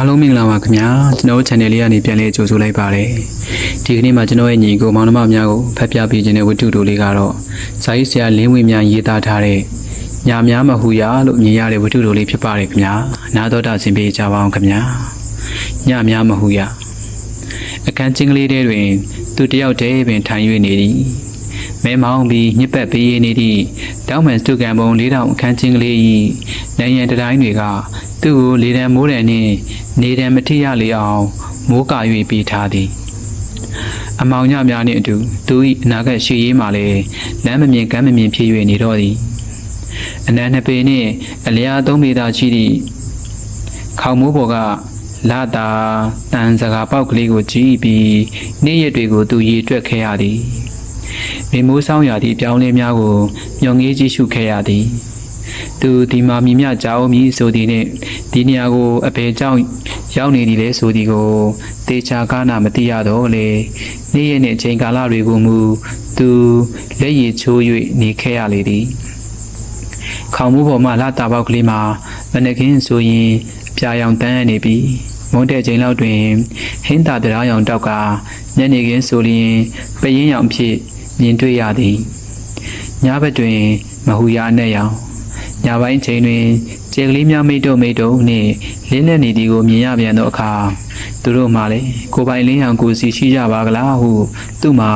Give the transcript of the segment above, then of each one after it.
အားလုံးမင်္ဂလာပါခင်ဗျာကျွန်တော်တို့ channel လေးကနေပြန်လည်ကြိုဆိုလိုက်ပါတယ်ဒီကနေ့မှာကျွန်တော်ရဲ့ညီကိုမောင်နှမများကိုဖတ်ပြပေးခြင်းတဲ့ဝတ္ထုတိုလေးကတော့ဇာတိဆရာလင်းဝင်းများရေးသားထားတဲ့ညာများမဟူရလို့မြင်ရတဲ့ဝတ္ထုတိုလေးဖြစ်ပါတယ်ခင်ဗျာနားတော်တာဆင်ပေးကြပါအောင်ခင်ဗျာညများမဟူရအခန်းချင်းကလေးတဲတွင် သူတယောက်တည်းပင်ထိုင်၍နေသည် မဲမောင်းပြီးညစ်ပတ်ပေးရနေသည့်တောင်းမှန်စတုကံပုံ၄တောင်အခန်းချင်းကလေး၏နိုင်ရန်တတိုင်းတွေကသူ့ကိုလေတံမိုးတံနှင့်နေတံမထိရလေအောင်မိုးကာ၍ပေးထားသည်အမောင်ညများနှင့်အတူသူ၏အနာဂတ်ရှိရေးမှလည်းလမ်းမမြင်ကမ်းမမြင်ဖြစ်၍နေတော့သည်အနန္တပေနှင့်အလျာသုံးပေသာရှိသည့်ခေါမိုးပေါ်ကလာတာတန်စကားပေါက်ကလေးကိုကြည့်ပြီးနေ့ရက်တွေကိုသူရေတွက်ခဲ့ရသည် မိမိုးဆောင်ရာသည့်ပြောင်းလဲများကိုညောင်ငေးကြည့်ရှုခဲ့ရသည်သူဒီမာမီမြကြောင်းမီဆိုသည်နှင့်ဒီနေရာကိုအပေကြောင့်ရောက်နေသည်လေဆိုသည်ကိုတေချာကားနာမသိရတော့လေနေ့ရက်နှင့်အချိန်ကာလတွေကိုမူသူလက်ရည်ချိုး၍နေခဲ့ရလေသည်ခေါင်းမူပေါ်မှလာတာပေါက်ကလေးမှာမနခင်ဆိုရင်ပြာရောင်တန်းနေပြီးမုန်းတဲ့ချိန်လောက်တွင်ဟင်းသာတရားရောင်တောက်ကညနေခင်းဆိုလျင်ပရင်ရောင်ဖြစ် မြင်တွေ့ရသည်ညဘက်တွင်မဟူရအနက်ရောင်ညပိုင်းချိန်တွင်ကျေကလေးများမိတ်တို့မိတ်တို့နှင့်လင်းလက်နေသည်ကိုမြင်ရပြန်သောအခါသူတို့မှလည်းကိုယ်ပိုင်လင်းရောင်ကိုစီရှိကြပါကလားဟုသူမှ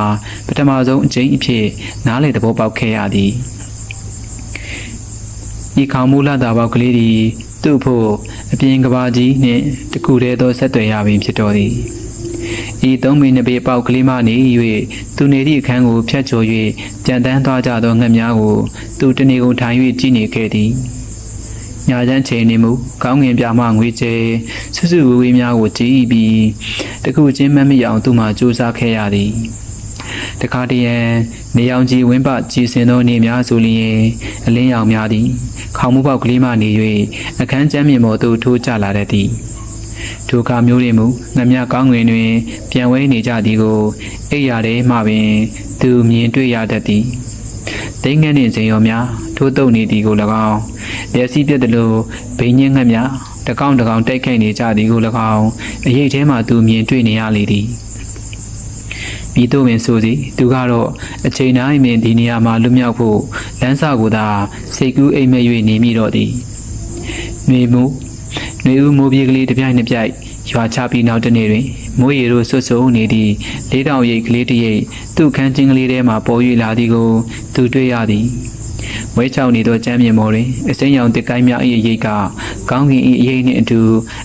ပထမဆုံးအချိန်အဖြစ်နားလေသဘောပေါက်ခဲ့ရသည်ဤခေါမူလာတာပေါက်ကလေးသည်သူ့ဖို့အပြင်ကဘာကြီးနှင့်တကူတည်းသောဆက်သွယ်ရပင်ဖြစ်တော်သည် ဤသုံးမိနစ်ပေပေါက်ကလေးမှနေ၍သူနေသည့်အခန်းကိုဖြတ်ကျော်၍ကြံတန်းသွားကြသောငှက်များကိုသူတနေကုန်ထိုင်၍ကြည့်နေခဲ့သည်ညာချမ်းချိန်နေမှုကောင်းငင်ပြမငွေကျဲဆွဆွဝေးဝေးများကိုကြည့်ပြီးတခုချင်းမမရအောင်သူမှစူးစမ်းခဲ့ရသည်တခါတည်းရန်နေရောင်ကြီးဝင်းပကြည်စင်သောနေများဆိုလျင်အလင်းရောင်များသည်ခေါင်းမူပေါက်ကလေးမှနေ၍အခန်းကျမ်းမြင်ပေါ်သို့ထိုးကျလာတတ်သည် ဒုက္ခမျိုးတွေမူငမြကောင်းငင်တွင် ပြန်ဝဲနေကြသည်ကိုအိပ်ရတဲ့မှပင် သူမြင်တွေ့ရတတ်သည်တိမ်ငယ်နှင့်ဇင်ရောများထိုးတုပ်နေသည်ကို၎င်းမျက်စိပြတ်သလိုဘိန်းညင်းငှက်များတကောင်တကောင်တိုက်ခိုက်နေကြသည်ကို၎င်းအရေးထဲမှသူမြင်တွေ့နေရလေသည်မိတို့ပင်ဆိုစီသူကတော့အချိန်တိုင်းပင်ဒီနေရာမှာလွတ်မြောက်ဖို့လမ်းစာကိုသာစိတ်ကူးအိမ်မက်၍နေမိတော့သည်မြေမှု နှွေဦးမိုးပြေးကလေးတစ်ပြိုင်နှစ်ပြိုင်ရွာချပြီးနောက်တစ်နေ့တွင်မိုးရီတို့ဆွတ်ဆုံနေသည့်လေးတောင်ရိပ်ကလေးတစ်ရိပ်သူ့ခန်းချင်းကလေးထဲမှပေါ်၍လာသည်ကိုသူတွေ့ရသည်ဝဲချောင်နေသောကျမ်းမြေမော်တွင်အစိမ်းရောင်တစ်ကိုင်းများ၏အရိပ်ကကောင်းကင်၏အရိပ်နှင့်အတူ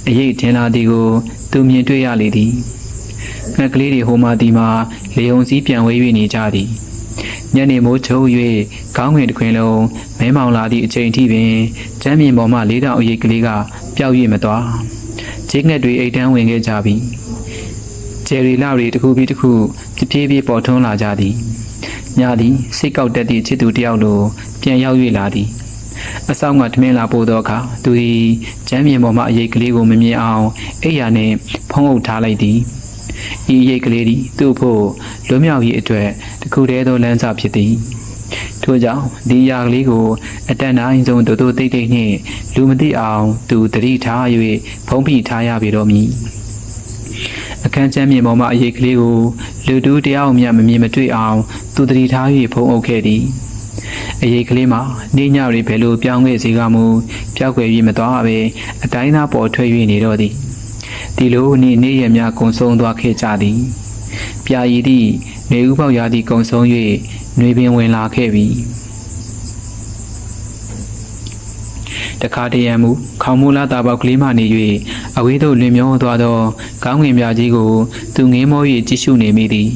အရိပ်ထင်လာသည်ကိုသူမြင်တွေ့ရလေသည်ငှက်ကလေးတွေဟိုမှဒီမှာလေုံစည်းပြန်ဝဲ၍နေကြသည် ညနေမိုးချုပ်၍ခေါင်းငင်တစ်ခွင်လုံးမဲမောင်လာသည့်အချိန်ထိပင်ကျမ်းမြေပေါ်မှလေးတောင်အရိပ်ကလေးကပျောက်၍မသွားဂျိတ်ငှက်တွေအိတ်တန်းဝင်ခဲ့ကြပြီဂျယ်ရီလာတွေတစ်ခုပြီးတစ်ခုပြပြေးပြေးပေါ်ထွန်းလာကြသည်ညသည်စိတ်ကောက်တက်သည့်ချစ်သူတစ်ယောက်လိုပြန်ရောက်၍လာသည်အဆောင်ကထမင်းလာပို့သောအခါသူသည်ကျမ်းမြေပေါ်မှအရိပ်ကလေးကိုမမြင်အောင်အိယာနှင့်ဖုံးအုပ်ထားလိုက်သည် ဤအရိပ်ကလေးသည်သူ့ဖို့လွမြောက်ရေးအတွက်တခုတည်းသောလမ်းစာဖြစ်သည်ထို့ကြောင့်ဒီအရာကလေးကိုအတန်တိုင်းဆုံးတူတူတိတ်တိတ်နှင့်လူမသိအောင် သူတတိထား၍ဖုံးဖိထားရပေတော့မည်အခန်းကျမ်းမြေပေါ်မှအရေးကလေးကိုလူတူတယောက်မျှမမြင်မတွေ့အောင် သူတတိထား၍ဖုံးအုပ်ခဲ့သည်အရေးကလေးမှာနေညတွေဘယ်လိုပြောင်းခဲ့စေကမူပျောက်ွယ်ပြီးမသွားပဲအတိုင်းသားပေါ်ထွက်၍နေတော့သည် ဒီလိုနေ့နေ့ရက်များကုံဆုံးသွားခဲ့ကြသည်ပြာရည်သည့်နေဥပေါက်ရာသည့်ကုံဆုံး၍နှွေပင်ဝင်လာခဲ့ပြီတခါတရံမူခေါင်းမိုးလာတာပေါက်ကလေးမှနေ၍အဝေးသို့လင်မျောသွားသောကောင်းငင်ပြာကြီးကို သူငင်းမော၍ကြည့်ရှုနေမိသည်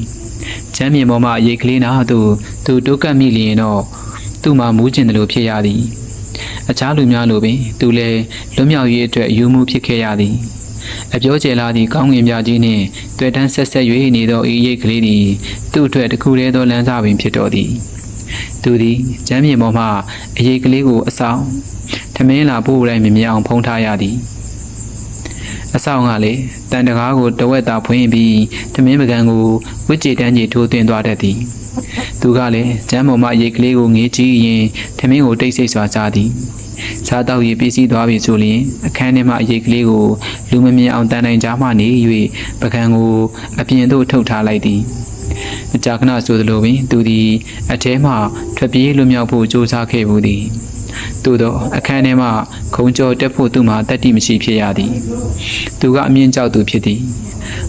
ချမ်းမြေပေါ်မှအရေးကလေးနာသို့သူတိုးကပ်မိလျင်တော့သူ့မှာမူးကျင်တယ်လို့ဖြစ်ရသည် အခြားလူများလိုပင် သူလည်းလွတ်မြောက်ရေးအတွက်ယူမှုဖြစ်ခဲ့ရသည် အပြောကျယ်လာသည့်ကောင်းငင်ပြကြီးနှင့်တွေ့တန်းဆက်ဆက်၍နေသောအေးရိတ်ကလေးသည်သူ့အတွက်တစ်ခုတည်းသောလမ်းစာပင်ဖြစ်တော်သည်သူသည်ကျမ်းမြေပေါ်မှအရေးကလေးကိုအဆောင်ထမင်းလာပို့တိုင်းမမြင်အောင်ဖုံးထားရသည်အဆောင်ကလည်းတန်တကားကိုတဝက်သာဖွင့်ပြီးထမင်းပကံကိုဝစ်ကြည်တန်းကြီးထိုးသွင်းသွားတတ်သည်သူကလည်းကျမ်းပေါ်မှအရေးကလေးကိုငေးကြည့်ရင်ထမင်းကိုတိတ်ဆိတ်စွာစားသည် စားတောက်ရေးပစ္စည်းသွားပြီဆိုရင်အခန်းထဲမှာအရေးကလေးကိုလူမမြင်အောင်တန်နိုင်ကြားမှနေ၍ပကံကိုအပြင်သို့ထုတ်ထားလိုက်သည်မကြာခဏဆိုသလိုပင် သူသည်အထဲမှထွက်ပြေးလွတ်မြောက်ဖို့ကြိုးစားခဲ့မှုသည်သို့သောအခန်းထဲမှခုံကျော်တက်ဖို့သူမှာတတ်တိမရှိဖြစ်ရသည် သူကအမြင့်ကြောက်သူဖြစ်သည်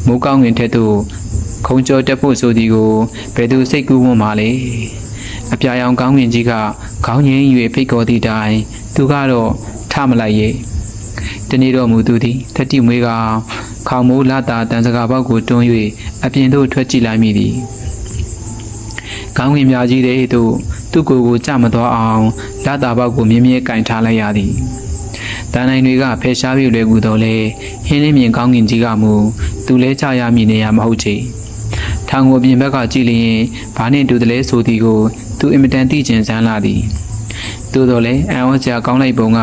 မိုးကောင်းငင်ထက်သို့ခုံကျော်တက်ဖို့ဆိုသည်ကိုဘယ်သူစိတ်ကူးဝန်းပါလဲအပြာရောင်ကောင်းငင်ကြီးကခေါင်းငင်း၍ဖိတ်ခေါ်သည့်တိုင် သူကတော့ထမလိုက်ရဲ့တနေ့တော့မူသူသည်တတိမွေးကခေါမိုးလာတာတန်စကားပေါက်ကိုတွန်း၍အပြင်သို့ထွက်ကြည့်လိုက်မိသည်ကောင်းကင်များကြီးတဲ့သို့သူ့ကိုယ်ကိုကြမသွားအောင်လာတာပေါက်ကိုမြင်းမြဲကင်ထားလိုက်ရသည်။တန်နိုင်တွေကဖယ်ရှားပြလွယ်ကူတော့လေဟင်းလင်းမြင်ကောင်းကင်ကြီးကမူသူလဲကြရမည်နေရမဟုတ်ချေ။ထောင်ကိုပြင်ဘက်ကကြည့်လျင်ဘာနှင့်တူတယ်လဲဆိုသည်ကိုသူအင်မတန်သိကျင်စမ်းလာသည်။ သို့တော်လည်းအံ့ဩစရာကောင်းလိုက်ပုံက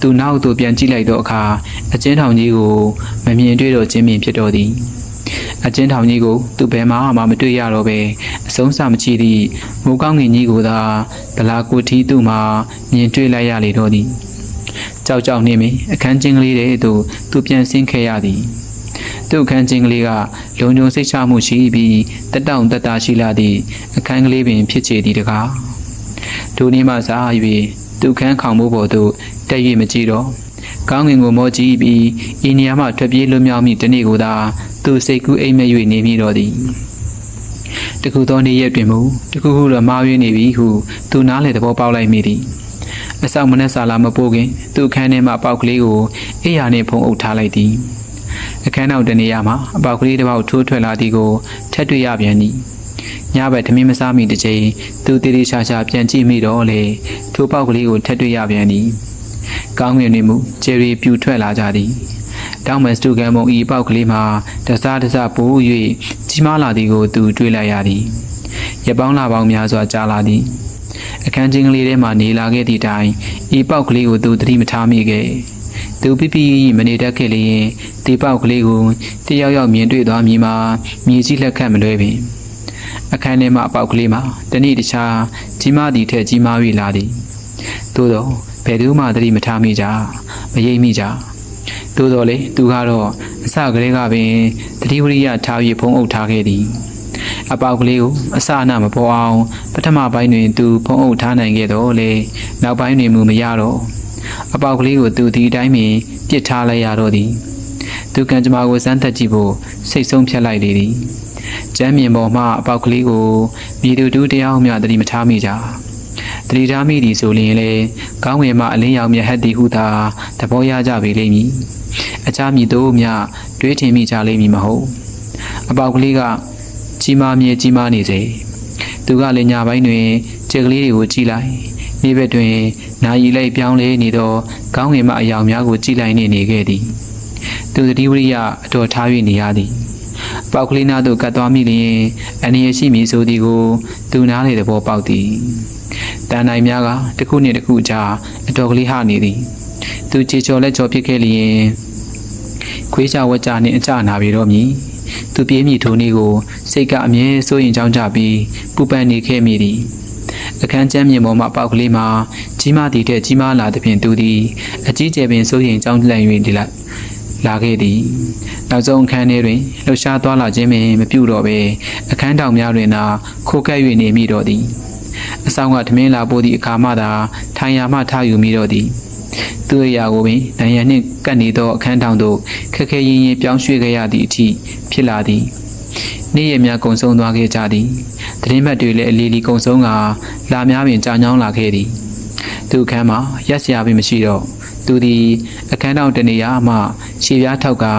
သူနောက်သို့ပြန်ကြည့်လိုက်တော့အခါအကျဉ်းထောင်ကြီးကိုမမြင်တွေ့တော့ခြင်းပင်ဖြစ်တော်သည်။အကျဉ်းထောင်ကြီးကိုသူဘယ်မှမှမတွေ့ရတော့ပဲအဆုံးစမချီသည့်မိုးကောင်းငင်ကြီးကိုသာဗလာကိုထီသူ့မှာမြင်တွေ့လိုက်ရလေတော့သည်ကြောက်ကြောက်နေမိအခန်းချင်းကလေးတဲ့သို့သူပြန်ဆင်းခဲ့ရသည်သူ့အခန်းချင်းကလေးကလုံခြုံစိတ်ချမှုရှိပြီးတက်တောင့်တက်တာရှိလာသည့်အခန်းကလေးပင်ဖြစ်ချေသည်တကား ဒိုနေ့မှစား၍သူ့ခန်းခေါင်မှုပေါ်သို့တက်၍မကြည့်တော့ကောင်းငင်ကိုမောကြည့်ပြီးဤနေရာမှထွက်ပြေးလွတ်မြောက်မိတနေ့ကိုသာသူစိတ်ကူးအိမ်မက်၍နေမိတော့သည်တခုသောနေ့ရက်တွင်မူတခုခုတော့မှားယွင်းနေပြီဟုသူနားလေသဘောပေါက်လိုက်မိသည်အဆောင်မနဲ့စာလာမပိုးခင်သူအခန်းထဲမှပေါက်ကလေးကိုအိယာနှင့်ဖုံးအုပ်ထားလိုက်သည်အခန်းနောက်တနေရာမှာအပေါက်ကလေးတစ်ပေါက်ထိုးထွက်လာသည်ကိုထက်တွေ့ရပြန်သည် ညဘက်ထမင်းမစားမီတစ်ချိန်သူတည်တည်ရှာရှာပြန်ကြည့်မိတော့လေထိုပေါက်ကလေးကိုထက်တွေ့ရပြန်သည်ကောင်းငင်နေမှုဂျယ်ရီပြူထွက်လာကြသည်တောင်မန်စတူကန်မုံဤပေါက်ကလေးမှာတစားတစားပိုး၍ကြီးမားလာသည်ကိုသူတွေ့လိုက်ရသည်။ရပောင်းလာပေါင်းများစွာကြာလာသည်။အခန်းချင်းကလေးထဲမှနေလာခဲ့သည့်တိုင်ဤပေါက်ကလေးကိုသူသတိမထားမိခဲ့။သူပြပြမနေတတ်ခဲ့လျင်ဒီပေါက်ကလေးကိုတယောက်ယောက်မြင်တွေ့သွားမည်မှာမြည်စည်းလက်ခတ်မလွဲပင်။ အခန်းထဲမှအပေါက်ကလေးမှာတနေ့တခြားကြီးမားသည့်ထက်ကြီးမား၍လာသည်။သို့သောဘယ်သူမှသတိမထားမိကြမရိပ်မိကြ။သို့တော်လေသူကတော့အစကလေးကပင်တတိဝရိယထား၍ဖုံးအုပ်ထားခဲ့သည်အပေါက်ကလေးကိုအစအနမပေါ်အောင်ပထမပိုင်းတွင်သူဖုံးအုပ်ထားနိုင်ခဲ့တော့လေနောက်ပိုင်းတွင်မူမရတော့အပေါက်ကလေးကိုသူဒီအတိုင်းပင်ပြစ်ထားလိုက်ရတော့သည်သူကံကြမ္မာကိုစမ်းသပ်ကြည့်ဖို့စိတ်ဆုံးဖြတ်လိုက်လေသည် ကျမ်းမြင်ပေါ်မှအပေါက်ကလေးကိုမြေသူတူတယောက်မျှတတိမထားမိကြတတိထားမိသည်ဆိုလျင်လေကောင်းငင်မှအလင်းရောင်မြတ်ဟတ်သည်ဟုသာသဘောရကြပေလိမ့်မည်အခြားမည်တို့မျှတွေးထင်မိကြလိမ့်မည်မဟုတ်အပေါက်ကလေးကကြီးမားမြဲကြီးမားနေစေသူကလည်းညာပိုင်းတွင်ခြေကလေးတွေကိုကြည့်လိုက်နေ့ဘက်တွင်နာယီလိုက်ပြောင်းလဲနေသောကောင်းငင်မှအယောင်များကိုကြည့်လိုက်နေနေခဲ့သည် သူသတိဝရိယအတော်ထား၍နေရသည် ပေါက်ကလေးနာသို့ကတ်သွားမိလျင်အနေရရှိမည်ဆိုသည်ကိုသူနားလေသဘောပေါက်သည်တန်နိုင်များကတစ်ခုနှင့်တစ်ခုကြားအတော်ကလေးဟနေသည် သူချေချော်လက်ချော်ဖြစ်ခဲ့လျင်ခွေးချဝက်ကြနှင့်အကြနာပြီတော့မည်သူပြေးမိထိုနေ့ကိုစိတ်ကအမြဲစိုးရင်ကြောင်းကြပြီးပူပန်နေခဲ့မိသည်အခန်းကျမ်းမြေပေါ်မှပေါက်ကလေးမှာကြီးမားသည့်ထက်ကြီးမားလာသဖြင့်သူသည်အကြီးကျယ်ပင်စိုးရင်ကြောင်းလန့်၍ဒီလိုက် လာခဲ့သည်နောက်ဆုံးအခန်းထဲတွင်လှူရှားသွားလာခြင်းပင်မပြုတော့ဘဲအခန်းတောင်များတွင်သာခိုကပ်၍နေမိတော့သည်အဆောင်ကထမင်းလာပို့သည့်အခါမှသာထိုင်ရာမှထားယူမိတော့သည်သူ့အရာကိုပင်နိုင်ရန်နှင့်ကပ်နေသောအခန်းတောင်သို့ခက်ခဲရင်းရင်းပြောင်းရွှေ့ခဲ့ရသည့်အထိဖြစ်လာသည်နေ့ရက်များကုံဆုံးသွားခဲ့ကြသည်သတင်းမှတ်တွေလည်းအလီလီကုံဆုံးကလာများပင်ကြာညောင်းလာခဲ့သည်သူအခန်းမှာရက်စရာပင်မရှိတော့ သူသည်အခန်းတောင်တနေရာမှရှေ့ပြားထောက်ကာ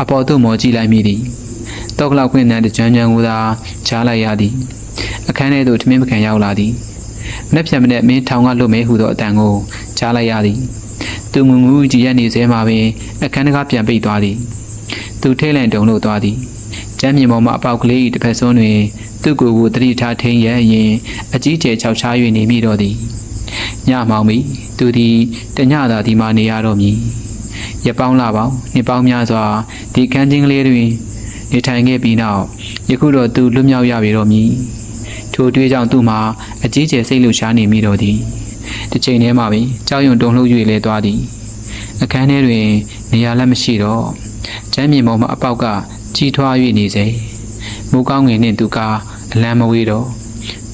အပေါ်သို့မော်ကြည့်လိုက်မိသည်တောက်ကလောက်ခွင့်နဲ့တကြွမ်းကြမ်းကိုသာချားလိုက်ရသည်အခန်းထဲသို့ထမင်းပကံရောက်လာသည်မနေ့ပြန်မနေ့မင်းထောင်ကလွတ်မဲဟုသောအတန်ကိုချားလိုက်ရသည်သူငူငူကြည်ရက်နေစဲမှာပင်အခန်းတကားပြန်ပိတ်သွားသည်သူထဲလန်တုံလို့သွားသည်ကျမ်းမြေပေါ်မှအပေါက်ကလေး၏တစ်ဖက်စွန်းတွင်သူ့ကိုယ်ကိုတတိထားထိန်ရန်ရင်အကြီးကျယ်ခြောက်ခြား၍နေမိတော့သည် ညမောင်ပြီသူသည်တညသာဒီမှာနေရတော့မည်ရပောင်းလာပေါင်းနှစ်ပေါင်းများစွာဒီကန်းချင်းကလေးတွင်နေထိုင်ခဲ့ပြီးနောက်ယခုတော့သူလွတ်မြောက်ရပြီတော့မည်ထိုတွေးကြောင့်သူ့မှာအကြီးကျယ်စိတ်လှုပ်ရှားနေမိတော့သည်တစ်ချိန်တည်းမှပင်ကြောက်ရွံ့တုန်လှုပ်၍လဲသွားသည်အခန်းထဲတွင်နေရာလက်မရှိတော့ကျမ်းမြေပေါ်မှအပေါက်ကကြီးထွား၍နေစေမိုးကောင်းငယ်နှင့်သူကအလံမဝေးတော့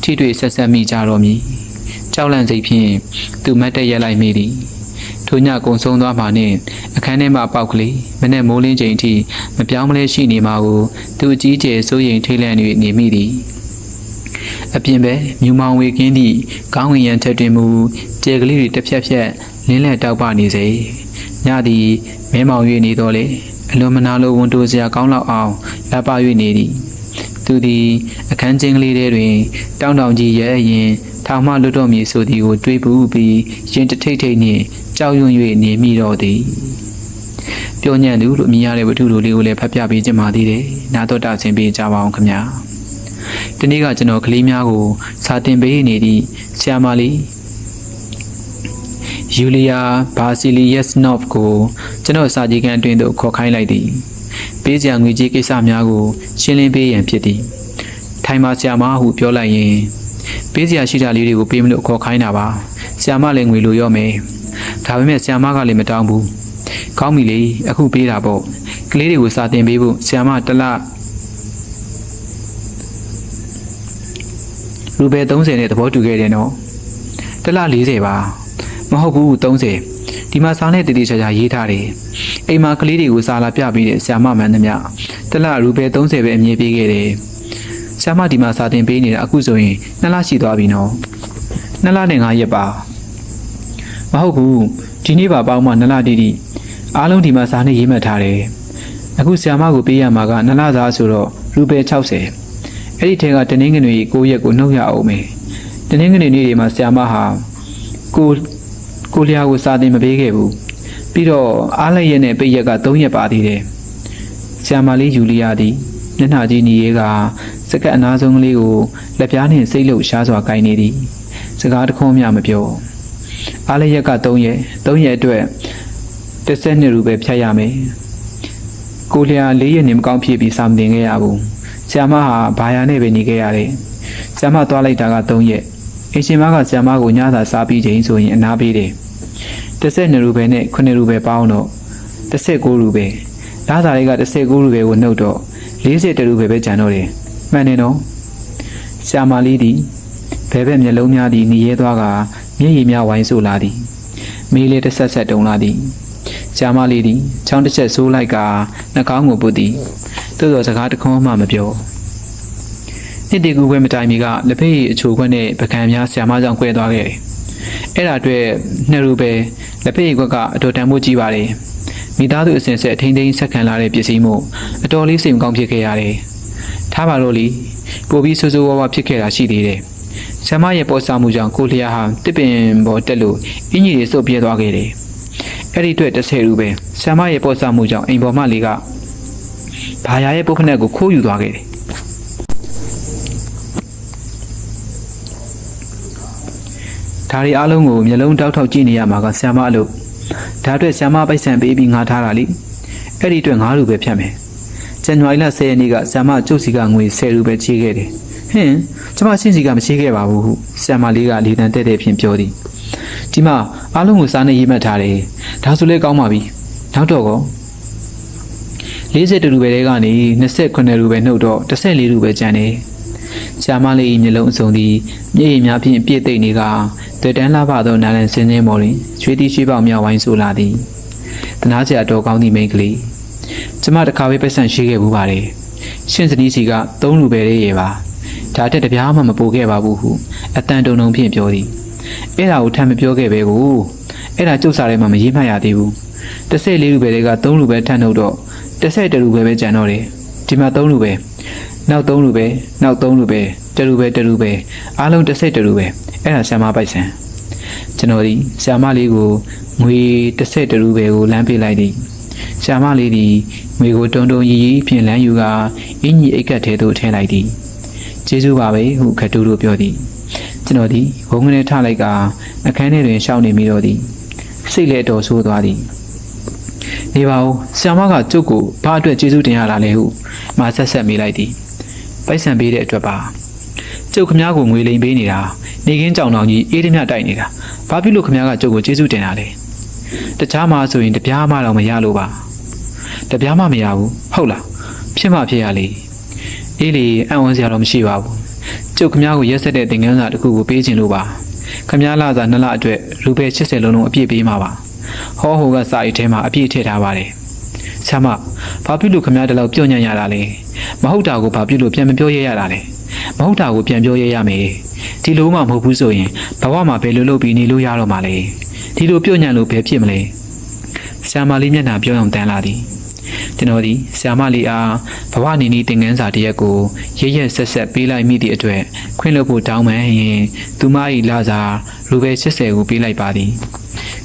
ထိတွေ့ဆက်ဆက်မိကြတော့မည် ကြောက်လန့်စိတ်ဖြင့်သူမတ်တက်ရက်လိုက်မိသည်ထိုညကုံဆုံးသွားမှနှင့်အခန်းထဲမှအပေါက်ကလေးမနဲ့မိုးလင်းချိန်ထိမပြောင်းမလဲရှိနေမှာကိုသူအကြီးကျယ်စိုးရိမ်ထိတ်လန့်၍နေမိသည်အပြင်ပဲမြူမောင်ဝေကင်းသည့်ကောင်းငင်ရန်ထက်တွင်မူကျဲကလေးတွေတစ်ဖြက်ဖြက်လင်းလက်တောက်ပနေစေညသည်မဲမောင်၍နေတော့လေအလွန်မနာလိုဝန်တိုစရာကောင်းလောက်အောင်လက်ပ၍နေသည် သူသည်အခန်းချင်းကလေးထဲတွင် တောင်းတောင်ကြီးရဲ့အရင်ထောင်မှလွတ်တော်မည်ဆိုသည်ကိုတွေးပူးပြီးရင်တထိတ်ထိတ်နှင့်ကြောက်ရွံ့၍နေမိတော့သည်ပြောညံ့သူလို့အမြင်ရတဲ့ဝတ္ထုလိုလေးကိုလည်းဖတ်ပြပေးခြင်းပါသေးတယ်နာတော်တာဆင်ပေးကြပါအောင်ခင်ဗျာဒီနေ့ကကျွန်တော်ကလေးများကိုစာတင်ပေးနေသည့်ဆရာမလေးယူလီယာဘာစီလီယက်စ်နော့ဖ်ကိုကျွန်တော်စာကြည့်ခန်းအတွင်းသို့ခေါ်ခိုင်းလိုက်သည် ပေးစရာငွေကြေးကိစ္စများကိုရှင်းလင်းပေးရန်ဖြစ်သည်ထိုင်ပါဆရာမဟုပြောလိုက်ရင်ပေးစရာရှိတာလေးတွေကိုပေးမလို့ခေါ်ခိုင်းတာပါဆရာမလည်းငွေလိုရောမယ်ဒါပေမဲ့ဆရာမကလည်းမတောင်းဘူးကောင်းပြီလေအခုပေးတာပေါ့ကလေးတွေကိုစာတင်ပေးဖို့ဆရာမတစ်လရူဘယ်30နဲ့သဘောတူခဲ့တယ်နော်တစ်လ40ပါမဟုတ်ဘူး30 ဒီမှာစာနဲ့တတိချာချာရေးထားတယ်အိမ်မှာကလေးတွေကိုစာလာပြပြီးတဲ့ဆ iam မှန်သမျှတစ်လရူဘယ်30ပဲအမြင်ပေးခဲ့တယ်ဆ iam ဒီမှာစာတင်ပေးနေတာအခုဆိုရင်နှစ်လရှိသွားပြီနော်နှစ်လနဲ့5ရက်ပါမဟုတ်ဘူးဒီနေ့ပါပေါင်းမှနှစ်လတိတိအားလုံးဒီမှာစာနဲ့ရေးမှတ်ထားတယ်အခုဆ iam ကိုပေးရမှာကနှစ်လသားဆိုတော့ရူဘယ်60အဲ့ဒီထဲကတနင်္ဂနွေ9ရက်ကိုနှုတ်ရအောင်မယ်တနင်္ဂနွေနေ့တွေမှာဆ iam ဟာကို ကိုလျာကိုစာသင်မပေးခဲ့ဘူးပြီးတော့အားလိုက်ရက်နဲ့ပိတ်ရက်က3ရက်ပါသေးတယ်ဆ iam လေးယူလီယာသည်မျက်နှာကြီးညီရဲကစကတ်အနာဆုံးကလေးကိုလက်ပြားနှင့်စိတ်လို့ရှားစွာကိုင်းနေသည်စကားတခွန်းမှမပြောအားလိုက်ရက်က3ရက်3ရက်အတွက်12ရူပဲဖြတ်ရမယ်ကိုလျာ4ရက်နေမကောင်းဖြစ်ပြီးစာမတင်ခဲ့ရဘူးဆ iam ဟာဘာယာနဲ့ပဲနေခဲ့ရတယ်။ဆ iam သွားလိုက်တာက3ရက်။အရှင်မကဆ iam ကိုညစာစားပြီးချိန်ဆိုရင်အနားပေးတယ်။ 12ရူပဲနဲ့9ရူပဲပေါင်းတော့19ရူပဲ။လာစာလေးက19ရူပဲကိုနှုတ်တော့40ရူပဲပဲကျန်တော့တယ်။မှန်တယ်နော်။ဆ iam လေးသည်ဘဲဘက်မျက်လုံးများသည်နေရဲသွားကမျက်ရည်များဝိုင်းဆိုလာသည်။မေးလေးတစ်ဆက်ဆက်တုံလာသည်။ဆ iam လေးသည်ချောင်းတစ်ချက်ဆိုးလိုက်ကနှာခေါင်းကိုပုတ်သည်။သို့သောစကားတစ်ခွန်းမှမပြော။နှစ်တကူခွဲမတိုင်မီကလက်ဖေးအချိုခွက်နဲ့ပကံများဆ iam ကြောင့်ခွဲသွားခဲ့တယ်။ အဲ့ဒါအတွက်နှစ်ရူပဲလက်ဖေးခွက်ကအတော်တန်ဖို့ကြီးပါတယ်။မိသားစုအစဉ်ဆက်ထိမ့်သိမ်းဆက်ခံလာတဲ့ပစ္စည်းမို့အတော်လေးစိတ်မကောင်းဖြစ်ခဲ့ရတယ်။ထားပါတော့လीပိုပြီးဆိုးဆိုးဝါးဝါဖြစ်ခဲ့တာရှိသေးတယ်။ဆ iam ရဲ့ပေါ်ဆမှုကြောင့်ကိုလျာဟာတစ်ပင်ပေါ်တက်လို့အင်ကြီးတွေစုပ်ပြဲသွားခဲ့တယ်။အဲ့ဒီအတွက်30ရူပဲဆ iam ရဲ့ပေါ်ဆမှုကြောင့်အိမ်ပေါ်မှလေးကဘာယာရဲ့ပုတ်ဖက်ကိုခိုးယူသွားခဲ့တယ်။ ဒါတွေအားလုံးကိုမျက်လုံးတောက်ထောက်ကြည့်နေရမှာကဆ iam အလုပ်ဒါအတွက်ဆ iam ပိုက်ဆံပေးပြီးငါထားတာလေအဲ့ဒီအတွက်9ရူပဲဖြတ်မယ်ဇန်နဝါရီလ10ရက်နေ့ကဆ iam ကျုပ်စီကငွေ10ရူပဲချေးခဲ့တယ်ဟင်းကျမရှင်းစီကမချေးခဲ့ပါဘူးဟုဆ iam လေးကလေတံတက်တဲ့ဖြင့်ပြောသည်ဒီမှာအားလုံးကိုစားနေရေးမှတ်ထားတယ်ဒါဆိုလဲကောင်းပါပြီနောက်တော့ကော40ရူပဲတဲကနေ29ရူပဲနှုတ်တော့14ရူပဲကျန်တယ် ဆ iam လေး၏မျက်လုံးအစုံသည်မျက်ရည်များဖြင့်ပြည့်သိမ့်နေကတွေ့တန်းလာပါသောနာလန်စင်းစင်းမော်တွင်ရွှေတီရွှေပေါင်မြောက်ဝိုင်းဆိုလာသည်တနာစရာတော်ကောင်းသည့်မိန်းကလေးကျမတခါပဲပတ်စံရှိခဲ့ဘူးပါတယ်ရှင့်စနီးစီက3လူပဲလေးရေပါဒါတက်တပြားမှမပိုခဲ့ပါဘူးဟုအတန်တုံတုံဖြင့်ပြောသည်အဲ့ဒါကိုထပ်မပြောခဲ့ပဲကိုအဲ့ဒါကျုပ်စာထဲမှာမရေးမှတ်ရသေးဘူး14လူပဲတွေက3လူပဲထပ်နှုတ်တော့12လူပဲပဲကျန်တော့တယ်ဒီမှာ3လူပဲ နောက်3လူပဲနောက်3လူပဲတလူပဲတလူပဲအားလုံး12လူပဲအဲ့ဒါဆ iam ပိုက်ဆံကျွန်တော်ဒီဆ iam လေးကိုငွေ12လူပဲကိုလမ်းပေးလိုက်သည်ဆ iam လေးဒီငွေကိုတုံတုံရီရီဖြင့်လမ်းယူကအင်းကြီးအိတ်ကတ်ထဲသို့ထည့်လိုက်သည်ကျေးဇူးပါပဲဟုခတူတို့ပြောသည်ကျွန်တော်ဒီဘုံငနေထလိုက်ကအခန်းထဲတွင်ရှောင်းနေမိတော့သည်စိတ်လည်းတော်ဆိုးသွားသည်နေပါဦးဆ iam ကကျုပ်ကိုဘာအတွက်ကျေးဇူးတင်ရတာလဲဟုမဆက်ဆက်မေးလိုက်သည် ပိုက်ဆံပေးတဲ့အတွက်ပါကျုပ်ခမားကိုငွေလိမ်ပေးနေတာနေကင်းကြောင်တောင်ကြီးအေးတမြတိုက်နေတာဘာဖြစ်လို့ခမားကကျုပ်ကိုကျေးဇူးတင်တာလဲတခြားမှာဆိုရင်တပြားမှတော့မရလို့ပါတပြားမှမရဘူးဟုတ်လားဖြစ်မှဖြစ်ရလေအေးလေအံ့ဩစရာတော့မရှိပါဘူးကျုပ်ခမားကိုရက်ဆက်တဲ့သင်ခန်းစာတစ်ခုကိုပေးခြင်းလို့ပါခမားလာစာနှစ်လအတွက်ရူပယ်80လုံးလုံးအပြည့်ပေးမှာပါဟောဟိုကစာအိတ်ထဲမှာအပြည့်ထည့်ထားပါတယ်ဆရာမဘာဖြစ်လို့ခမားတလောက်ပြော့ညံ့ရတာလဲ မဟုတ်တာကိုဘာဖြစ်လို့ပြန်မပြောရရတာလဲမဟုတ်တာကိုပြန်ပြောရရမယ်ဒီလိုမှမဟုတ်ဘူးဆိုရင်ဘဝမှာဘယ်လိုလုပ်ပြီးနေလို့ရတော့မှာလဲဒီလိုပြုတ်ညံ့လို့ဘယ်ဖြစ်မလဲဆ iam မလေးမျက်နှာပြောင်းအောင်တန်းလာသည်ကျွန်တော်ဒီဆ iam မလေးအားဘဝနေနေသင်ခန်းစာတစ်ရက်ကိုရရက်ဆက်ဆက်ပေးလိုက်မိသည့်အတွက်ခွင့်လွှတ်ဖို့တောင်းပန်ရင်သူမ၏လာစာရူဘဲ80ကိုပေးလိုက်ပါသည်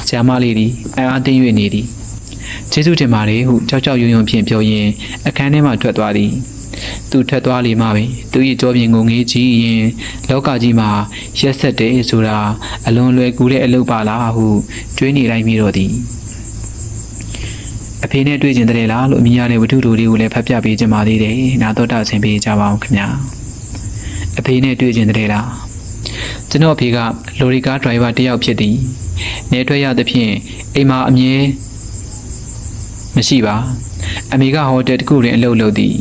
ဆ iam မလေးသည်အံ့အားတင်း၍နေသည် ကျေးဇူးတင်ပါတယ်ဟုကြောက်ကြောက်ရွံ့ရွံ့ဖြင့်ပြောရင်းအခန်းထဲမှထွက်သွားသည်သူထွက်သွားလေမှပဲသူ၏ကြောပြင်ကိုငေးကြည့်ရင်လောကကြီးမှာရက်ဆက်တယ်ဆိုတာအလွန်လွယ်ကူတဲ့အလုပ်ပါလားဟုတွေးနေလိုက်မိတော့သည်အဖေနဲ့တွေ့ကျင်တယ်လားလို့အမိရတဲ့ဝတ္ထုတို့တွေကိုလည်းဖတ်ပြပေးကြပါသေးတယ်နာတော့တာဆင်ပေးကြပါအောင်ခင်ဗျာအဖေနဲ့တွေ့ကျင်တယ်လားကျွန်တော်အဖေကလိုရီကားဒရိုင်ဘာတစ်ယောက်ဖြစ်သည်နေထွက်ရသဖြင့်အိမ်မှာအမြဲ မရှိပါအမေကဟိုတယ်တစ်ခုတွင်အလုပ်လုပ်သည်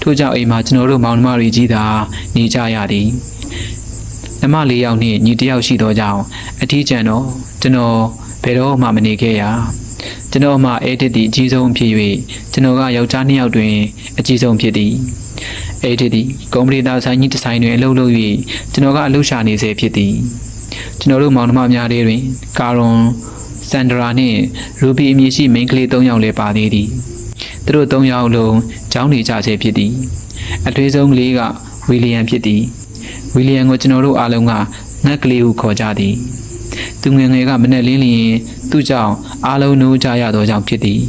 ထို့ကြောင့်အိမ်မှာကျွန်တော်တို့မောင်နှမတွေကြီးသာနေကြရသည်နှမလေးယောက်နှင့်ညီတစ်ယောက်ရှိသောကြောင့်အထီးကျန်တော့ကျွန်တော်ဘယ်တော့မှမနေခဲ့ရကျွန်တော်မှအဲ့ဒီသည်အကြီးဆုံးဖြစ်၍ကျွန်တော်ကယောက်ျားနှစ်ယောက်တွင်အကြီးဆုံးဖြစ်သည်အဲ့ဒီသည်ကွန်ပျူတာဆိုင်ကြီးတစ်ဆိုင်တွင်အလုပ်လုပ်၍ကျွန်တော်ကအလုပ်ရှာနေစေဖြစ်သည်ကျွန်တော်တို့မောင်နှမများလေးတွင် ကာရွန် စန်ဒရာနှင့်ရူဘီအမည်ရှိမိန်းကလေး၃ယောက်လည်းပါသေးသည်သူတို့သုံးယောက်လုံးကျောင်းနေကြဆဲဖြစ်သည်အထွေးဆုံးကလေးကဝီလီယံဖြစ်သည်ဝီလီယံကိုကျွန်တော်တို့အားလုံးကငှက်ကလေးဟုခေါ်ကြသည်သူငယ်ငယ်ကမနဲ့လင်းလျင်သူ့ကြောင့်အားလုံးနိုးကြရသောကြောင့်ဖြစ်သည်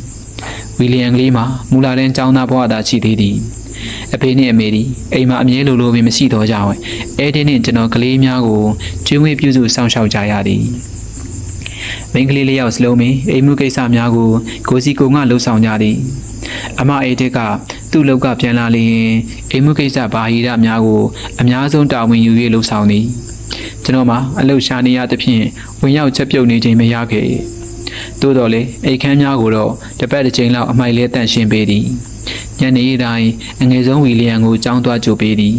ဝီလီယံကလေးမှာမူလာတဲ့ကျောင်းသားဘဝသာရှိသေးသည်အဖေနှင့်အမေသည်အိမ်မှာအမြဲလိုလိုပင်မရှိသောကြောင့်အဲဒီနှင့်ကျွန်တော်ကလေးများကိုကျွေးမွေးပြုစုစောင့်ရှောက်ကြရသည် မိန်းကလေးလေးယောက်စလုံးပင်အိမ်မှုကိစ္စများကိုကိုစီကိုငှလှုပ်ဆောင်ကြသည်အမအေးတစ်ကသူ့လောက်ကပြန်လာလျင်အိမ်မှုကိစ္စဘာဟီရများကိုအများဆုံးတာဝန်ယူ၍လှုပ်ဆောင်သည်ကျွန်တော်မှာအလုရှာနေရသဖြင့်ဝင်ရောက်ချက်ပြုတ်နေခြင်းမရခဲ့သို့တော်လေအိတ်ခမ်းများကိုတော့တစ်ပတ်တစ်ချိန်လောက်အမိုက်လဲတန့်ရှင်းပေးသည်ညနေတိုင်းအငယ်ဆုံးဝီလီယံကိုကြောင်းသွားကြိုပေးသည်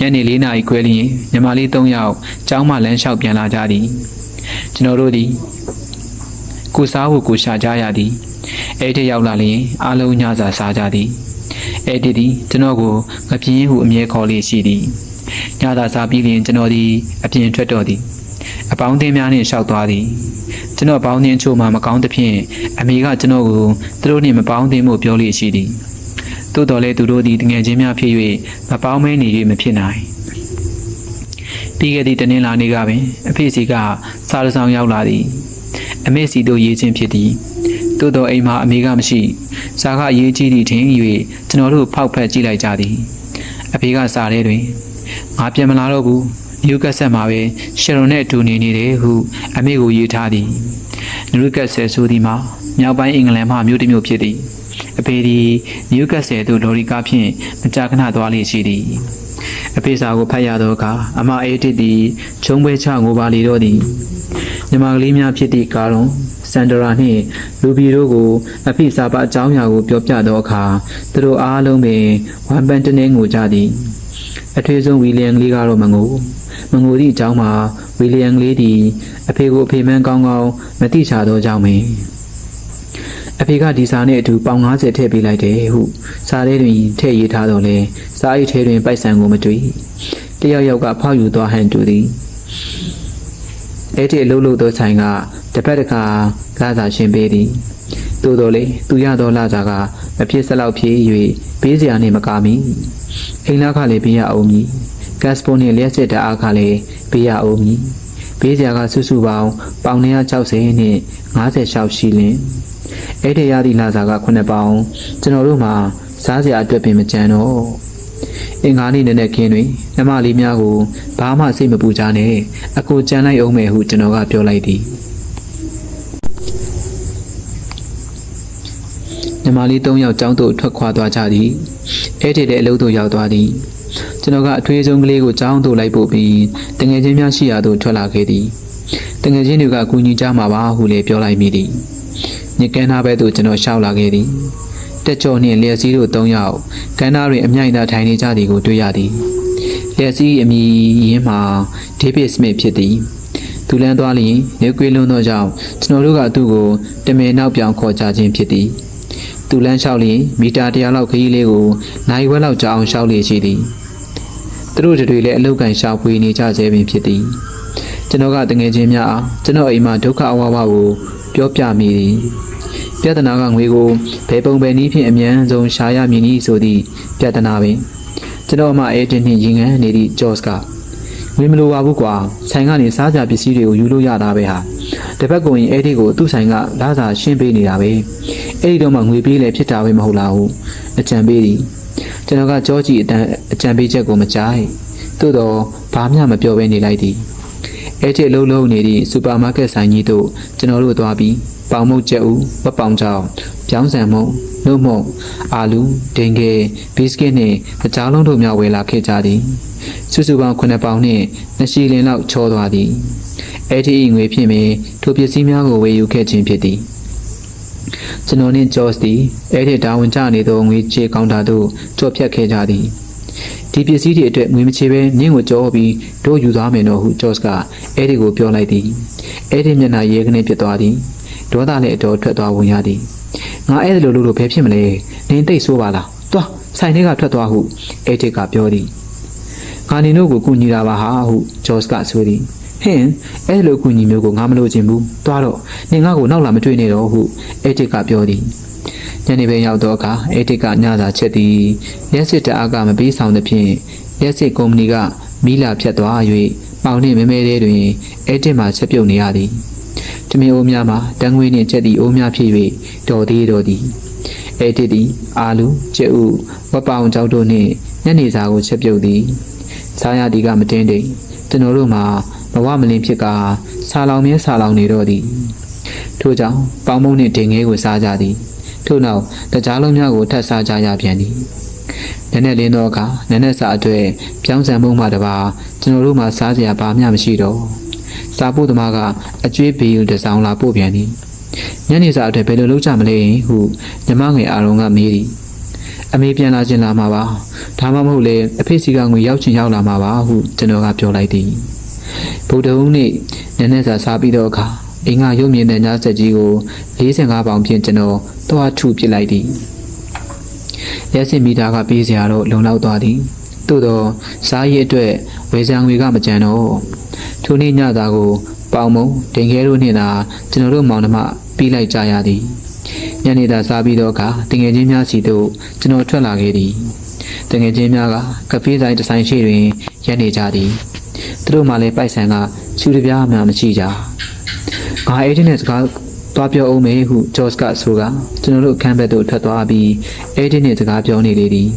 ညနေ၄နာရီခွဲလျင်ညီမလေး၃ယောက်ကျောင်းမှလမ်းလျှောက်ပြန်လာကြသည် ကျွန်တော်တို့သည်ကိုစားဖို့ကိုရှာကြရသည်အဲ့ဒီရောက်လာလျင်အားလုံးညစာစားကြသည်အဲ့ဒီသည်ကျွန်တော်ကိုငပြင်းဟုအမြဲခေါ်လေးရှိသည်ညစာစားပြီးလျင်ကျွန်တော်သည်အပြင်ထွက်တော့သည်အပေါင်းအသင်းများနှင့်ရှောက်သွားသည်ကျွန်တော်ပေါင်းအသင်းချို့မှမကောင်းသဖြင့်အမေကကျွန်တော်ကိုသူတို့နှင့်မပေါင်းသင်းမှုပြောလေးရှိသည်သို့တော်လည်းသူတို့သည်တငယ်ချင်းများဖြစ်၍မပေါင်းမဲနေ၍မဖြစ်နိုင်ပြီးခဲ့သည့်တနင်္လာနေ့ကပင်အဖေစီက စားရဆောင်ရောက်လာသည်အမေစီတို့ရေးချင်းဖြစ်သည်သို့တော်အိမ်မှာအမေကမရှိစာကရေးကြီးသည့်ထင်၍ကျွန်တော်တို့ဖောက်ဖက်ကြည့်လိုက်ကြသည်အဖေကစာထဲတွင်ငါပြန်မလာတော့ဘူးနယူကက်ဆက်မှာပဲရှယ်ရွန်နဲ့အတူနေနေတယ်ဟုအမေကိုရေးထားသည်နယူကက်ဆယ်ဆိုသည်မှာမြောက်ပိုင်းအင်္ဂလန်မှမြို့တစ်မြို့ဖြစ်သည်အဖေသည်နယူကက်ဆယ်သို့လော်ရီကားဖြင့်မကြာခဏသွားလေရှိသည်အဖေစာကိုဖတ်ရသောအခါအမအေးတစ်သည်ခြုံပွဲချငိုပါလေတော့သည် ညီမကလေးများဖြစ်သည့်ကာရွန်စန်ဒရာနှင့်လူဘီတို့ကိုအဖေစာပါအကြောင်းအရာကိုပြောပြသောအခါသူတို့အားလုံးပင်ဝမ်ပန်တနေငိုကြသည်အထွေဆုံးဝီလီယံကလေးကတော့မငိုမငိုသည့်အကြောင်းမှာဝီလီယံကလေးသည်အဖေကိုအဖေမှန်းကောင်းကောင်းမသိချသောကြောင့်ပင်အဖေကဒီစာနဲ့အတူပေါင်90ထည့်ပေးလိုက်တယ်ဟုစာထဲတွင်ထည့်ရေးထားတော့လဲစာအိတ်ထဲတွင်ပိုက်ဆံကိုမတွေ့တယောက်ယောက်ကဖောက်ယူသွားဟန်တူသည် အဲ့ဒီအလုပ်လုပ်သောဆိုင်ကတစ်ပတ်တစ်ခါလာစာရှင်ပေးသည်သို့တော်လေသူရသောလာစာကမဖြစ်စလောက်ဖြစ်၍ပေးစရာနှင့်မကာမီအိမ်လာခလည်းပေးရအောင်မည်ဂတ်စပုံနှင့်လျှက်စစ်တအားခလည်းပေးရအောင်မည်ပေးစရာကစုစုပေါင်းပေါင်160နှင့်56ရှိလင်အဲ့ဒီရသည့်လာစာက9ပေါင်ကျွန်တော်တို့မှာစားစရာအတွက်ပင်မကြမ်းတော့ အင်္ဂါနေ့နဲ့နဲ့ခင်းတွင်နမလေးများကိုဘာမှစိတ်မပူကြနဲ့အကိုကြမ်းလိုက်အောင်မယ်ဟုကျွန်တော်ကပြောလိုက်သည်နမလေး၃ယောက်ကျောင်းသို့ထွက်ခွာသွားကြသည်အဲ့ဒီတဲ့အလုပ်သို့ရောက်သွားသည်ကျွန်တော်ကအထွေးဆုံးကလေးကိုကြောင်းသို့လိုက်ပို့ပြီးတငယ်ချင်းများရှိရာသို့ထွက်လာခဲ့သည်တငယ်ချင်းတွေကကူညီကြမှာပါဟုလည်းပြောလိုက်မိသည်ညကန်းသားဘက်သို့ကျွန်တော်ရှောက်လာခဲ့သည် တက်ကျော်နှင့်လျက်စီးတို့၃ယောက်ကန်းသားတွင်အမြိုင်သာထိုင်နေကြသည်ကိုတွေ့ရသည်လျက်စီးအမည်ရင်းမှာဒေးဗစ်စမစ်ဖြစ်သည်သူလန်းသွားလျင်နေကွေးလွန်းသောကြောင့်ကျွန်တော်တို့ကသူ့ကိုတမင်နောက်ပြောင်ခေါ်ကြခြင်းဖြစ်သည်သူလန်းလျှောက်လျင်မီတာ100လောက်ခရီးလေးကိုနိုင်ဝက်လောက်ကြာအောင်လျှောက်လျက်ရှိသည်သူတို့တွေလည်းအလုတ်ကန်ရှာဖွေနေကြသေးပင်ဖြစ်သည်ကျွန်တော်ကတငယ်ချင်းများအားကျွန်တော်အိမ်မှာဒုက္ခအဝါဝကိုပြောပြမိသည် ပြဿနာကငွေကိုဘယ်ပုံပဲနည်းဖြင့်အမြန်ဆုံးရှာရမည်နည်းဆိုသည့်ပြဿနာပင်ကျွန်တော်မှအဲတင်နှင့်ရင်ငန်းနေသည့်ဂျော့စ်ကငွေမလိုပါဘူးကွာဆိုင်ကနေစားကြပစ္စည်းတွေကိုယူလို့ရတာပဲဟာတစ်ဖက်ကိုရင်အဲ့ဒီကိုသူ့ဆိုင်ကလာစာရှင်းပေးနေတာပဲအဲ့ဒီတော့မှငွေပေးလဲဖြစ်တာပဲမဟုတ်လားဟုအကြံပေးသည်ကျွန်တော်ကကြောကြီးအတန်အကြံပေးချက်ကိုမကြားသို့တော့ဘာမှမပြောဘဲနေလိုက်သည်အဲ့ဒီအလုံးလုံးနေသည့်စူပါမားကတ်ဆိုင်ကြီးတို့ကျွန်တော်တို့သွားပြီး ပေါင်မုတ်ကျက်ဦးမပောင်ကြောင်ပြောင်းဆန်မုံနှုတ်မုံအာလူဒင်ကယ်ဘီစကစ်နှင့်အကြားလုံးတို့များဝယ်လာခဲ့ကြသည်စုစုပေါင်း9ပေါင်နှင့်နှစ်ရှီလင်လောက်ချောသွားသည်အဲ့ဒီငွေဖြင့်ပင်ထိုပစ္စည်းများကိုဝယ်ယူခဲ့ခြင်းဖြစ်သည်ကျွန်တော်နှင့်ဂျော့စ်သည်အဲ့ဒီတာဝန်ကျနေသောငွေချေကောင်တာသို့ကြော့ဖြတ်ခဲ့ကြသည်ဒီပစ္စည်းတွေအတွက်ငွေမချေဘဲနင်းကိုကြောပြီးတို့ယူသွားမယ်တော့ဟုဂျော့စ်ကအဲ့ဒီကိုပြောလိုက်သည်အဲ့ဒီမျက်နှာရဲကနေဖြစ်သွားသည် ဒေါသလည်းအတော်ထွက်သွားဝင်ရသည်ငါအဲ့ဒီလိုလို့လို့ဘယ်ဖြစ်မလဲနင်းတိတ်ဆိုးပါလားသွားဆိုင်ထဲကထွက်သွားဟုအဲ့ဒီကပြောသည်ငါနေတို့ကိုကူညီတာပါဟာဟုဂျော့စ်ကဆိုသည်ဟင်အဲ့ဒီလိုကူညီမျိုးကိုငါမလို့ခြင်းဘူးသွားတော့နင်ငါ့ကိုနောက်လာမတွေ့နဲ့တော့ဟုအဲ့ဒီကပြောသည်ညနေပဲရောက်တော့အခါအဲ့ဒီကညစာချက်သည်ရက်စစ်တအားကမပေးဆောင်သဖြင့်ရက်စစ်ကုမ္ပဏီကမီလာဖြတ်သွား၍ပေါင်နှင့်မဲမဲလေးတွင်အဲ့ဒီမှာချက်ပြုတ်နေရသည် တမင်အိုးများမှာတန်းငွေနှင့်ချက်သည့်အိုးများဖြစ်၍တော်သေးတော်သည်အဲတစ်သည်အာလူကျက်ဥဝက်ပောင်ကြောက်တို့နှင့်ညနေစာကိုချက်ပြုတ်သည်စားရသည်ကမတင်းတိမ်ကျွန်တော်တို့မှာဘဝမလင်းဖြစ်ကဆာလောင်မြဲဆာလောင်နေတော့သည်ထို့ကြောင့်ပေါင်မုံနှင့်တင်ငဲကိုစားကြသည်ထို့နောက်တကြားလုံးများကိုထပ်စားကြရပြန်သည်နည်းနည်းလင်းသောအခါနည်းနည်းစာအတွက်ပြောင်းစံမှုမှတပါကျွန်တော်တို့မှာစားစရာဘာမှမရှိတော့ စာပို့သမားကအကျွေးဘေးကိုတစောင်းလာပို့ပြန်သည်ညနေစာအတွက်ဘယ်လိုလုပ်ကြမလဲဟုညီမငယ်အာရုံကမေးသည်အမေပြန်လာခြင်းလာမှာပါဒါမှမဟုတ်လေအဖေစီကငွေရောက်ချင်ရောက်လာမှာပါဟုကျွန်တော်ကပြောလိုက်သည်ဗုဒ္ဓဟူးနေ့နည်းနည်းစာစားပြီးတော့အခါအင်္ဂါရုပ်မြင်တဲ့ညဆက်ကြီးကို45ပေါင်ဖြင့်ကျွန်တော်သွားထုပစ်လိုက်သည်ရက်စင်မီတာကပေးစရာတော့လုံလောက်သွားသည် သို့တော့စားရည်အတွက်ဝယ်စံငွေကမကြံတော့ထိုနေ့ညသားကို ပေါင်မုံတင်ခဲတို့နှင့်သာကျွန်တော်တို့မောင်နှမပြီးလိုက်ကြရသည်ညနေသာစားပြီးတော့အခါတငယ်ချင်းများစီသို့ကျွန်တော်ထွက်လာခဲ့သည်တငယ်ချင်းများကကဖေးဆိုင်တစ်ဆိုင်ရှိတွင်ရပ်နေကြသည်သူတို့မှလည်းပိုက်ဆံကချူတပြားမှမရှိကြငါအေဂျင့်နဲ့စကားသွားပြောအောင်မေဟုဂျော့စ်ကဆိုကကျွန်တော်တို့အခန်းဘက်သို့ထွက်သွားပြီးအေဂျင့်နဲ့စကားပြောနေလေသည်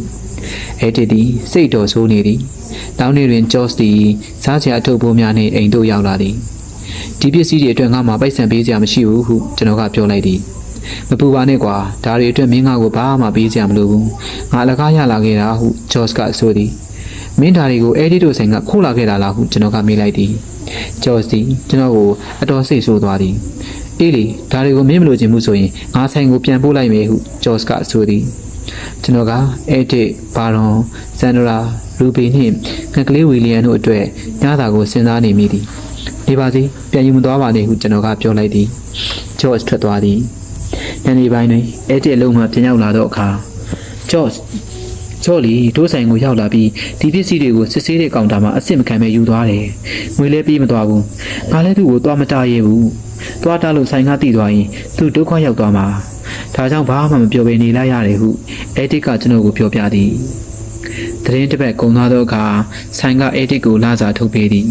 အေဂျင့်သည်စိတ်တော်ဆိုးနေသည်တောင်းနေတွင်ဂျော့စ်သည်စားစရာအထုပ်ပိုးများနှင့်အိမ်သို့ရောက်လာသည်ဒီပစ္စည်းတွေအတွက်ငါမှပိုက်ဆံပေးစရာမရှိဘူးဟုကျွန်တော်ကပြောလိုက်သည်မပူပါနဲ့ကွာဒါတွေအတွက်မင်းငါကိုဘာမှပေးစရာမလိုဘူးငါအလကားရလာခဲ့တာဟုဂျော့စ်ကဆိုသည်မင်းဒါတွေကိုအဲ့ဒီတို့ဆိုင်ကခိုးလာခဲ့တာလားဟုကျွန်တော်ကမေးလိုက်သည်ဂျော့စ်သည်ကျွန်တော်ကိုအတော်စိတ်ဆိုးသွားသည်အေးလေဒါတွေကိုမင်းမလို့ခြင်းမှုဆိုရင်ငါဆိုင်ကိုပြန်ပို့လိုက်မယ်ဟုဂျော့စ်ကဆိုသည် ကျွန်တော်ကအဲ့ဒီဘာရွန်ဆန်ဒရာရူဘီနှင့်ငကလေးဝီလီယံတို့အတွက်ညသာကိုစဉ်းစားနေမိသည်ဒီပါစီပြန်ယူမသွားပါနဲ့ဟုကျွန်တော်ကပြောလိုက်သည်ဂျော့စ်ထွက်သွားသည်ညနေပိုင်းတွင်အဲ့ဒီအလုံးမှပြန်ရောက်လာတော့အခါဂျော့စ်ဂျော့လီဒိုးဆိုင်ကိုရောက်လာပြီးဒီပစ္စည်းတွေကိုစစ်ဆေးတဲ့ကောင်တာမှာအစ်စ်မခံပဲယူသွားတယ်ငွေလဲပြေးမသွားဘူးငါလည်းသူ့ကိုသွားမတားရဲဘူးသွားတားလို့ဆိုင်ကတိသွားရင်သူဒုက္ခရောက်သွားမှာ ဒါကြောင့်ဘာမှမပြောဘဲနေလိုက်ရတယ်ဟုအဲ့ဒီကကျွန်တော်ကိုပြောပြသည်သတင်းတစ်ပတ်ကုန်သွားသောအခါဆိုင်ကအေဒစ်ကိုလာစာထုတ်ပေးသည်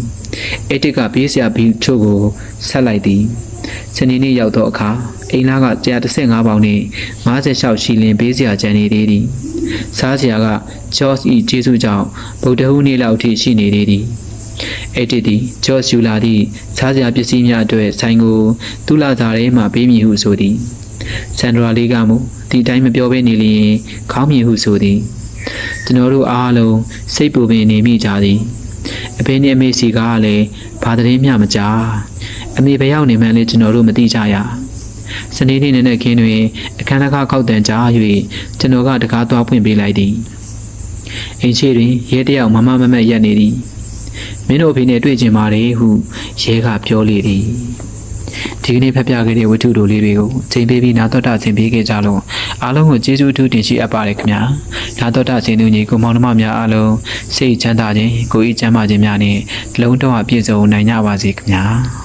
အေဒစ်ကဘေးဆရာဘီချို့ကိုဆက်လိုက်သည်စနေနေ့ရောက်သောအခါအိမ်လာက135ပေါင်နှင့်56ရှီလင်ဘေးဆရာကျန်နေသေးသည်စားဆရာကဂျော့စ်၏ကျေးဇူးကြောင့်ဗုဒ္ဓဟူးနေ့လောက်ထိရှိနေသေးသည်အဲ့ဒီသည်ဂျော့စ်ယူလာသည့်စားစရာပစ္စည်းများအတွက်ဆိုင်ကိုသူ့လာစာထဲမှပေးမည်ဟုဆိုသည် ဆန်ဒရာလေးကမူဒီတိုင်းမပြောဘဲနေလျင်ခေါင်းမြည်ဟုဆိုသည်ကျွန်တော်တို့အားလုံးစိတ်ပူပင်နေမိကြသည်အဖေနဲ့အမေစီကလည်းဘာသတင်းမျှမကြားအမေဘယ်ရောက်နေမှန်းလဲကျွန်တော်တို့မသိကြရစနေနေ့နေ့နဲ့ခင်းတွင်အခန်းတစ်ခါခောက်တန်ကြား၍ကျွန်တော်ကတကားသွားဖွင့်ပေးလိုက်သည်အိမ်ရှိတွင်ရဲတယောက်မမမမက်ရက်နေသည်မင်းတို့အဖေနဲ့တွေ့ကြပါတယ်ဟုရဲကပြောလေသည် ဒီကနေ့ဖတ်ပြခဲ့တဲ့ဝတ္ထုတို့လေးတွေကိုချိန်ပေးပြီးနာတော်တာချိန်ပေးခဲ့ကြလို့အားလုံးကိုကျေးဇူးအထူးတင်ရှိအပ်ပါတယ်ခင်ဗျာနာတော်တာချိန်သူညီကိုမောင်နှမများအားလုံးစိတ်ချမ်းသာခြင်းကိုယ်ဤချမ်းသာခြင်းများနဲ့လုံးတော်အပြည့်စုံနိုင်ကြပါစေခင်ဗျာ